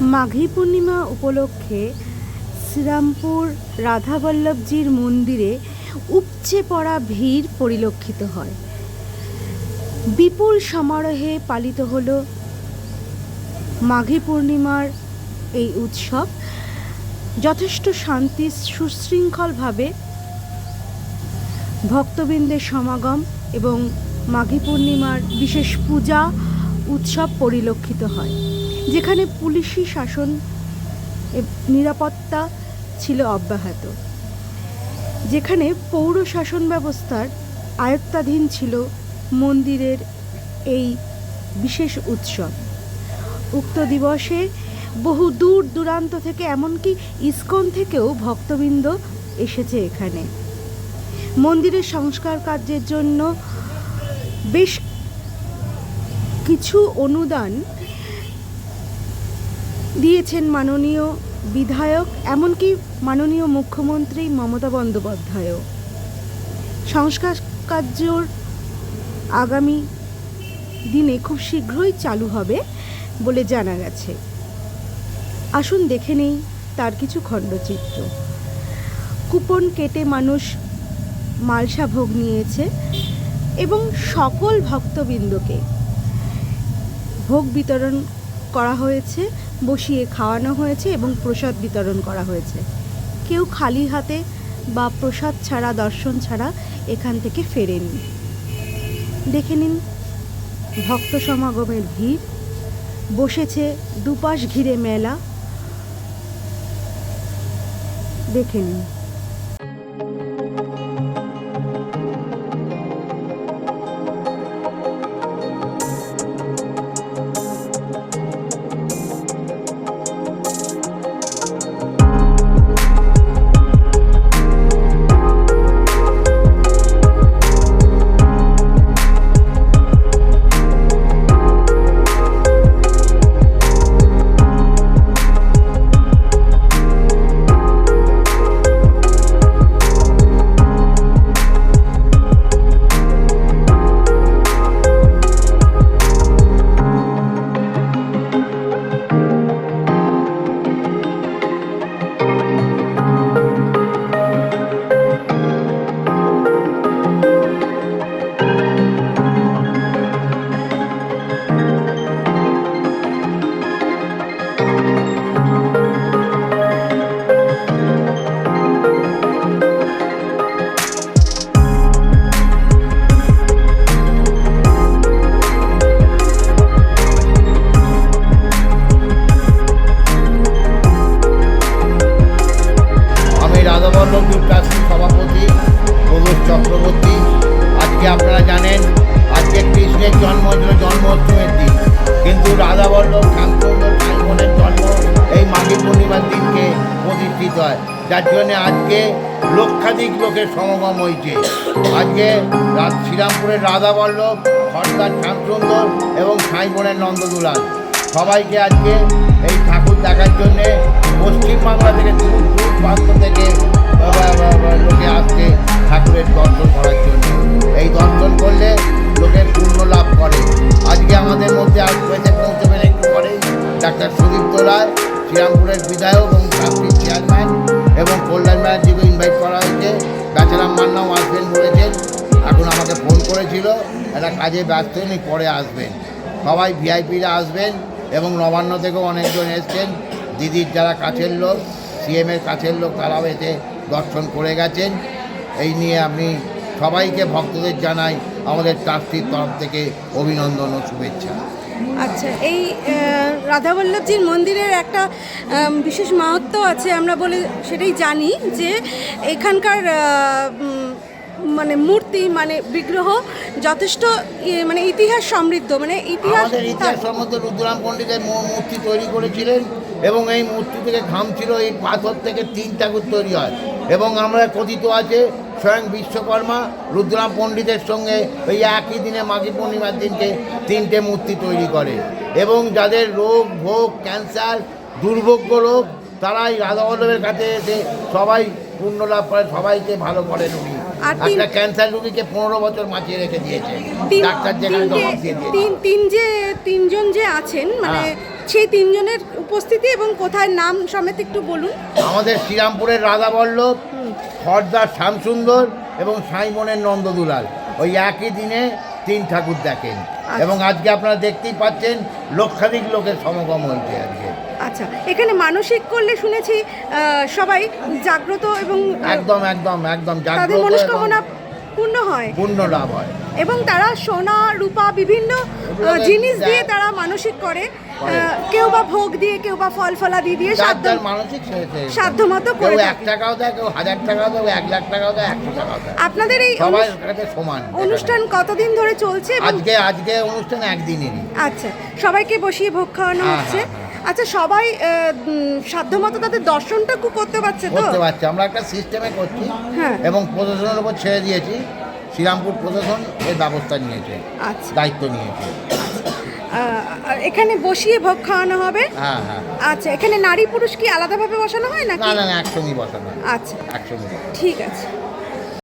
মাঘী পূর্ণিমা উপলক্ষে শ্রীরামপুর রাধাবল্লভজির মন্দিরে উপচে পড়া ভিড় পরিলক্ষিত হয়। বিপুল সমারোহে পালিত হল মাঘী পূর্ণিমার এই উৎসব। যথেষ্ট শান্তি সুশৃঙ্খলভাবে ভক্তবৃন্দের সমাগম এবং মাঘী পূর্ণিমার বিশেষ পূজা উৎসব পরিলক্ষিত হয়। যেখানে পুলিশি শাসন নিরাপত্তা ছিল অব্যাহত। যেখানে পৌর শাসন ব্যবস্থার আয়ত্তাধীন ছিল মন্দিরের এই বিশেষ উৎসব। উক্ত দিবসে বহু দূর দূরান্ত থেকে এমনকি ইসকন থেকেও ভক্তবৃন্দ এসেছে এখানে। মন্দিরের সংস্কার কার্যের জন্য বেশ কিছু অনুদান দিয়েছেন মাননীয় বিধায়ক, এমনকি মাননীয় মুখ্যমন্ত্রী মমতা বন্দ্যোপাধ্যায়ও। সংস্কার কার্যর আগামী দিনে খুব শীঘ্রই চালু হবে বলে জানা গেছে। আসুন দেখে নেই তার কিছু খণ্ডচিত্র। কুপন কেটে মানুষ মালসা ভোগ নিয়েছে এবং সকল ভক্তবৃন্দকে ভোগ বিতরণ করা হয়েছে। বসিয়ে খাওয়ানো হয়েছে এবং প্রসাদ বিতরণ করা হয়েছে। কেউ খালি হাতে বা প্রসাদ ছাড়া, দর্শন ছাড়া এখান থেকে ফেরেনি। দেখে নিন, ভক্ত সমাগমের ভিড়। বসেছে দুপাশ ঘিরে মেলা। দেখে নিন। যার জন্য আজকে লক্ষাধিক লোকের সমাগম হয়েছে। আজকে শ্রীরামপুরের রাধাবল্লভ সর্দার শ্যামসুন্দর এবং সাই বোনের নন্দদুলাল। সবাইকে আজকে এই ঠাকুর দেখার জন্যে পশ্চিমবাংলা থেকে দূর দূর প্রান্ত থেকে লোকে আসছে ঠাকুরের দর্শন করার জন্য। এই দর্শন করলে একটা কাজে ব্যস্ত, উনি পরে আসবেন। সবাই ভিআইপিরা আসবেন এবং নবান্ন থেকেও অনেকজন এসছেন। দিদির যারা কাছের লোক সিএমের কাছের লোক, তারাও এতে দর্শন করে গেছেন। এই নিয়ে আমি সবাইকে ভক্তদের জানাই আমাদের ট্রাস্টির তরফ থেকে অভিনন্দন ও শুভেচ্ছা। আচ্ছা এই রাধাবল্লভজির মন্দিরের একটা বিশেষ মাহাত্ম আছে, আমরা বলে সেটাই জানি যে এখানকার মানে মূর্তি মানে বিগ্রহ যথেষ্ট ইয়ে, মানে ইতিহাস সমৃদ্ধ মানে ইতিহাস আমাদের ইতিহাস সম্বন্ধে রুদ্রাম পণ্ডিতের মূর্তি তৈরি করেছিলেন এবং এই মূর্তি থেকে ঘাম ছিল এই পাথর থেকে তিন ঠাকুর তৈরি হয়। এবং আমরা কথিত আছে স্বয়ং বিশ্বকর্মা রুদ্রাম পণ্ডিতের সঙ্গে ওই একই দিনে মাঘী পূর্ণিমার দিনকে তিনটে মূর্তি তৈরি করে। এবং যাদের রোগ ভোগ ক্যান্সার দুর্ভোগ্য রোগ তারাই রাধাবল্লভের কাছে এসে সবাই পূর্ণ লাভ করে সবাইকে ভালো করেন উনি। একটা ক্যান্সার রুগীকে পনেরো বছর বাঁচিয়ে রেখে দিয়েছে। ডাক্তার যেখানে তিন জবাব দিয়ে তিন তিন যে তিনজন যে আছেন মানে হ্যাঁ। সেই তিনজনের উপস্থিতি এবং কোথায় নাম সমেত একটু বলুন। আমাদের শ্রীরামপুরের রাধাবল্লভ খর্দার শ্যামসুন্দর এবং সাইমনের নন্দদুলাল। ওই একই দিনে তিন ঠাকুর দেখেন। এবং আজকে আপনারা দেখতেই পাচ্ছেন লক্ষাধিক লোকের সমাগম হয়েছে আজকে। আচ্ছা এখানে মানসিক করলে শুনেছি সবাই জাগ্রত এবং একদম একদম একদম তাদের মনস্কামনা পূর্ণ হয়। পূর্ণ লাভ হয়। এবং তারা সোনা রূপা বিভিন্ন জিনিস দিয়ে তারা মানসিক করে। কেউ বা ভোগ দিয়ে কেউ বা ফল ফলা দিয়ে যার সাধ্য মানসিক সে- সে- সাধ্যমতো কেউ করে এক টাকাও দেয় কেউ হাজার টাকাও দেয় এক লাখ টাকাও দেয় একশো টাকাও দেয়। আপনাদের এই সবাই সমান। অনুষ্ঠান কতদিন ধরে চলছে আজকে আজকে অনুষ্ঠান একদিনেরই। আচ্ছা সবাইকে বসিয়ে ভোগ খাওয়ানো হ্যাঁ, হচ্ছে। হ্যাঁ, আচ্ছা সবাই সাধ্যমতো তাদের দর্শনটুকু করতে পারছে তো? করতে পারছি। আমরা একটা সিস্টেমে করছি হ্যাঁ। এবং প্রশাসনের উপর ছেড়ে দিয়েছি। শ্রীরামপুর প্রশাসন এর ব্যবস্থা নিয়েছে আচ্ছা। দায়িত্ব নিয়েছে। আর এখানে বসিয়ে ভোগ খাওয়ানো হবে? হ্যাঁ হ্যাঁ। আচ্ছা এখানে নারী পুরুষ কি আলাদাভাবে বসানো হয় না না না একসঙ্গেই বসানো আচ্ছা। একসঙ্গে ঠিক আছে।